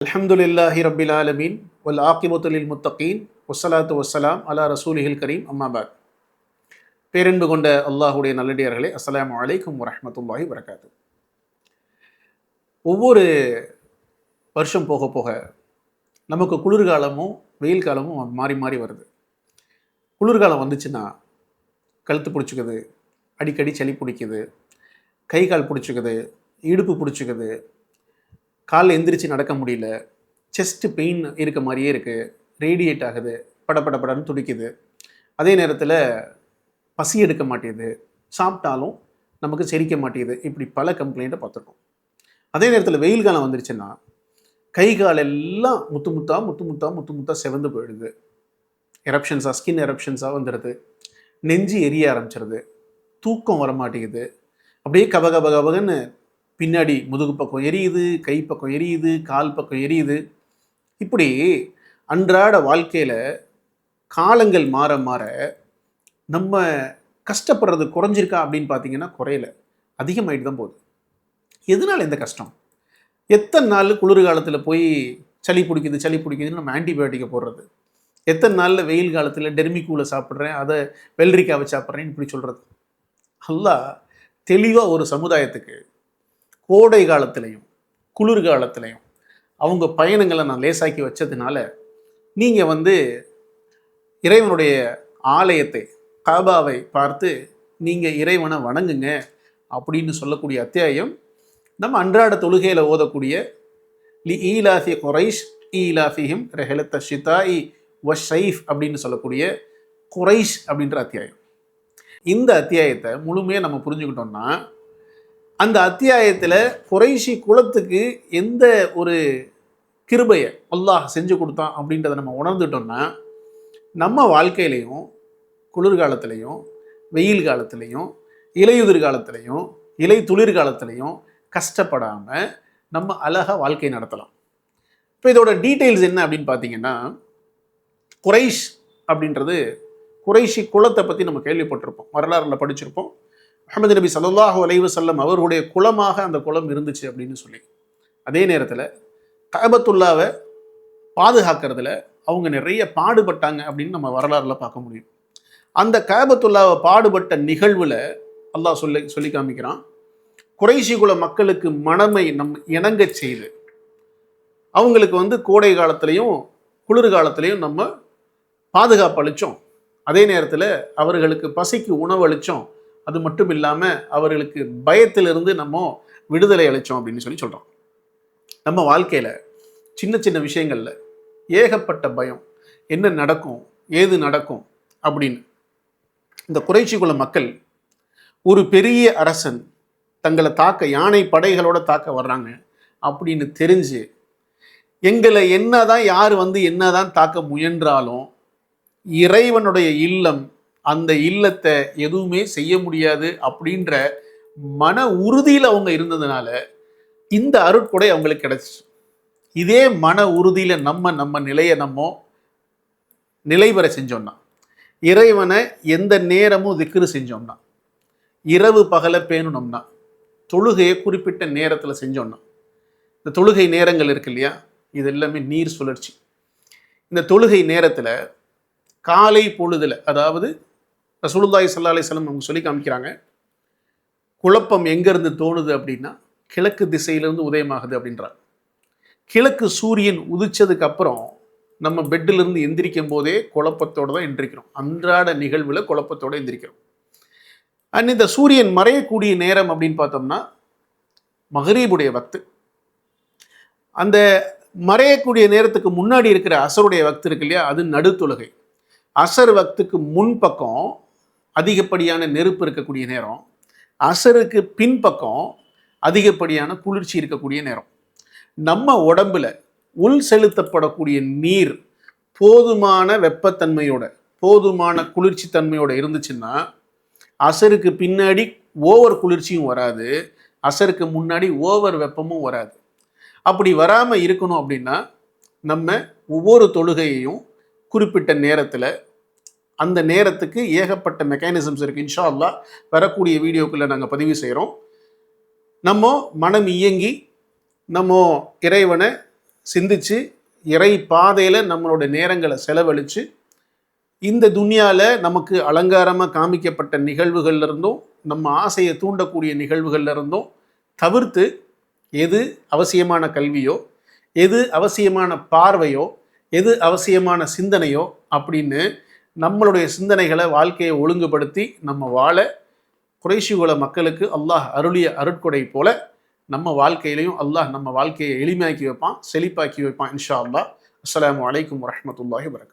அல்ஹம்துலில்லாஹி ரபில் ஆலமீன் வல் ஆக்கிபத்துலில் முத்தகீன் வஸ்ஸலாத்து வஸ்ஸலாம் அலா ரசூலிஹில் கரீம் அம்மாபாத் பேரன்பு கொண்ட அல்லாஹுடைய நல்லடியார்களே அஸ்லாம் அலைக்கும் வரமத்துல்லாஹி வரகாத்து ஒவ்வொரு வருஷம் போக போக நமக்கு குளிர்காலமும் வெயில் காலமும் மாறி மாறி வருது. குளிர்காலம் வந்துச்சுன்னா கழுத்து பிடிச்சிக்குது அடிக்கடி சளி பிடிக்குது கை கால் பிடிச்சிக்குது இடுப்பு பிடிச்சிக்குது காலில் எந்திரிச்சு நடக்க முடியல. செஸ்ட் பெயின் இருக்க மாதிரியே இருக்குது ரேடியேட் ஆகுது. படபடபடன்னு துடிக்குது. அதே நேரத்தில் பசி எடுக்க மாட்டேங்குது சாப்பிட்டாலும் நமக்கு செரிக்க மாட்டேங்குது இப்படி பல கம்ப்ளைண்ட்டை பார்த்துருக்கோம். அதே நேரத்தில் வெயில் காலம் வந்துருச்சுன்னா கை கால் எல்லாம் முத்து முத்தா முத்து முத்தா முத்து முத்தா செவந்து போயிடுது. எரப்ஷன்ஸாக ஸ்கின் எரப்ஷன்ஸாக வந்துடுது நெஞ்சு எரிய ஆரம்பிச்சிருது. தூக்கம் வர மாட்டேங்குது அப்படியே கப கப கபகன்னு பின்னாடி முதுகு பக்கம் எரியுது கை பக்கம் எரியுது கால் பக்கம் எரியுது. இப்படி அன்றாட வாழ்க்கையில் காலங்கள் மாற மாற நம்ம கஷ்டப்படுறது குறைஞ்சிருக்கா அப்படின்னு பார்த்தீங்கன்னா குறையல. அதிகமாயிட்டு தான் போகுது. எதனால் இந்த கஷ்டம்? எத்தனை நாள் குளிர் காலத்தில் போய் சளி பிடிக்குது சளி பிடிக்குதுன்னு நம்ம ஆன்டிபயோட்டிக்கை போடுறது? எத்தனை நாளில் வெயில் காலத்தில் டெர்மிக்கூலை சாப்பிட்றேன் அதை வெள்ளரிக்காவை சாப்பிட்றேன்னு இப்படி சொல்கிறது அல்லாஹ் தெளிவாக ஒரு சமுதாயத்துக்கு கோடை காலத்துலேயும் குளிர்காலத்திலையும் அவங்க பயணங்களை நான் லேசாக்கி வச்சதுனால நீங்கள் வந்து இறைவனுடைய ஆலயத்தை காபாவை பார்த்து நீங்கள் இறைவனை வணங்குங்க அப்படின்னு சொல்லக்கூடிய அத்தியாயம் நம்ம அன்றாட தொழுகையில் ஓதக்கூடிய லி ஈலாஃபி குரைஷ் ஈலாஃபிஹிம் ரெஹலத்த ஷிதாயி வ ஷைஃப் அப்படின்னு சொல்லக்கூடிய குரைஷ் அப்படின்ற அத்தியாயம். இந்த அத்தியாயத்தை முழுமையாக நம்ம புரிஞ்சுக்கிட்டோம்னா அந்த அத்தியாயத்தில் குறைஷி குலத்துக்கு எந்த ஒரு கிருபையை அல்லாஹ் செஞ்சு கொடுத்தான் அப்படின்றத நம்ம உணர்ந்துட்டோம்னா நம்ம வாழ்க்கையிலையும் குளிர்காலத்திலையும் வெயில் காலத்திலையும் இலையுதிர் காலத்திலையும் இலை துளிர் காலத்திலையும் கஷ்டப்படாமல் நம்ம அழகாக வாழ்க்கை நடத்தலாம். இப்போ இதோட டீட்டெயில்ஸ் என்ன அப்படின்னு பார்த்தீங்கன்னா குறைஷ் அப்படின்றது குறைஷி குலத்தை பற்றி நம்ம கேள்விப்பட்டிருப்போம். வரலாறுல படிச்சிருப்போம். அஹமது நபி சல்லாஹூ அலைவு செல்லம் அவர்களுடைய குளமாக அந்த குளம் இருந்துச்சு அப்படின்னு சொல்லி. அதே நேரத்தில் கபத்துல்லாவை பாதுகாக்கிறதுல அவங்க நிறைய பாடுபட்டாங்க அப்படின்னு நம்ம வரலாறுல பார்க்க முடியும். அந்த கபத்துல்லாவை பாடுபட்ட நிகழ்வில் அல்லாஹ் சொல்லி சொல்லி காமிக்கிறான் குறைசி குல மக்களுக்கு மனமை நம் இணங்க செய்து அவங்களுக்கு வந்து கோடை காலத்திலையும் குளிர் காலத்திலையும் நம்ம பாதுகாப்பு அளித்தோம் அதே நேரத்தில் அவர்களுக்கு பசிக்கு உணவு அளித்தோம் அது மட்டும் இல்லாமல் அவர்களுக்கு பயத்திலிருந்து நம்ம விடுதலை அளித்தோம் அப்படின்னு சொல்லி சொல்கிறோம் நம்ம வாழ்க்கையில் சின்ன சின்ன விஷயங்களில் ஏகப்பட்ட பயம் என்ன நடக்கும் ஏது நடக்கும் அப்படின்னு இந்த குறைச்சி குல மக்கள் ஒரு பெரிய அரசன் தங்களை தாக்க யானை படைகளோட தாக்க வர்றாங்க அப்படின்னு தெரிஞ்சு எங்களை என்னதான் யார் வந்து என்னதான் தாக்க முயன்றாலும் இறைவனுடைய இல்லம் அந்த இல்லத்தை எதுவுமே செய்ய முடியாது அப்படின்ற மன உறுதியில் அவங்க இருந்ததுனால இந்த அருட்கொடை அவங்களுக்கு கிடைச்சிச்சு. இதே மன உறுதியில் நம்ம நம்ம நிலையை நம்ம நிலைவர செஞ்சோம்னா இறைவனை எந்த நேரமும் திக்ரு செஞ்சோம்னா இரவு பகலை பேணுனோம்னா தொழுகையை குறிப்பிட்ட நேரத்தில் செஞ்சோம்னா இந்த தொழுகை நேரங்கள் இருக்கு இல்லையா? இது எல்லாமே நீர் சுழற்சி. இந்த தொழுகை நேரத்தில் காலை பொழுதில் அதாவது ரசூலுல்லாய் சல்லா அலிஸ்லம் அவங்க சொல்லி காமிக்கிறாங்க. குழப்பம் எங்கேருந்து தோணுது அப்படின்னா கிழக்கு திசையிலேருந்து உதயமாகுது அப்படின்றார் கிழக்கு சூரியன் உதிச்சதுக்கு அப்புறம் நம்ம பெட்டிலிருந்து எந்திரிக்கும் போதே குழப்பத்தோடு தான் எந்திரிக்கிறோம். அன்றாட நிகழ்வில் குழப்பத்தோடு எந்திரிக்கிறோம். அண்ட் இந்த சூரியன் மறையக்கூடிய நேரம் அப்படின்னு பார்த்தோம்னா மகரீபுடைய வக்து. அந்த மறையக்கூடிய நேரத்துக்கு முன்னாடி இருக்கிற அசருடைய வக்து இருக்கு இல்லையா? அது நடுத்தொழுகை. அசர் வக்துக்கு முன்பக்கம் அதிகப்படியான நெருப்பு இருக்கக்கூடிய நேரம் அசருக்கு பின்பக்கம் அதிகப்படியான குளிர்ச்சி இருக்கக்கூடிய நேரம். நம்ம உடம்புல உள் செலுத்தப்படக்கூடிய நீர் போதுமான வெப்பத்தன்மையோட போதுமான குளிர்ச்சி தன்மையோட இருந்துச்சுன்னா அசருக்கு பின்னாடி ஓவர் குளிர்ச்சியும் வராது அசருக்கு முன்னாடி ஓவர் வெப்பமும் வராது. அப்படி வராமல் இருக்கணும் அப்படின்னா நம்ம ஒவ்வொரு தொழுகையையும் குறிப்பிட்ட நேரத்தில் அந்த நேரத்துக்கு ஏகப்பட்ட மெக்கானிசம்ஸ் இருக்குது இன்ஷா வரக்கூடிய வீடியோக்குள்ளே நாங்கள் பதிவு செய்கிறோம் நம்ம மனம் இயங்கி நம்ம இறைவனை சிந்திச்சு இறை பாதையில் நம்மளோட நேரங்களை செலவழித்து இந்த துன்யாவில் நமக்கு அலங்காரமாக காமிக்கப்பட்ட நிகழ்வுகள்ல இருந்தும் நம்ம ஆசையை தூண்டக்கூடிய நிகழ்வுகள்லேருந்தும் தவிர்த்து எது அவசியமான கல்வியோ எது அவசியமான பார்வையோ எது அவசியமான சிந்தனையோ அப்படின்னு நம்மளுடைய சிந்தனைகளை வாழ்க்கையை ஒழுங்குபடுத்தி நம்ம வாழ குறைஷிகுல மக்களுக்கு அல்லாஹ் அருளிய அருட்கொடை போல நம்ம வாழ்க்கையிலையும் அல்லாஹ் நம்ம வாழ்க்கையை எளிமையாக்கி வைப்பான் செழிப்பாக்கி வைப்பான் இன்ஷா அல்லாஹ். அஸ்லாம் வலைக்கம் வரமத்துல்லாஹி வரகாத்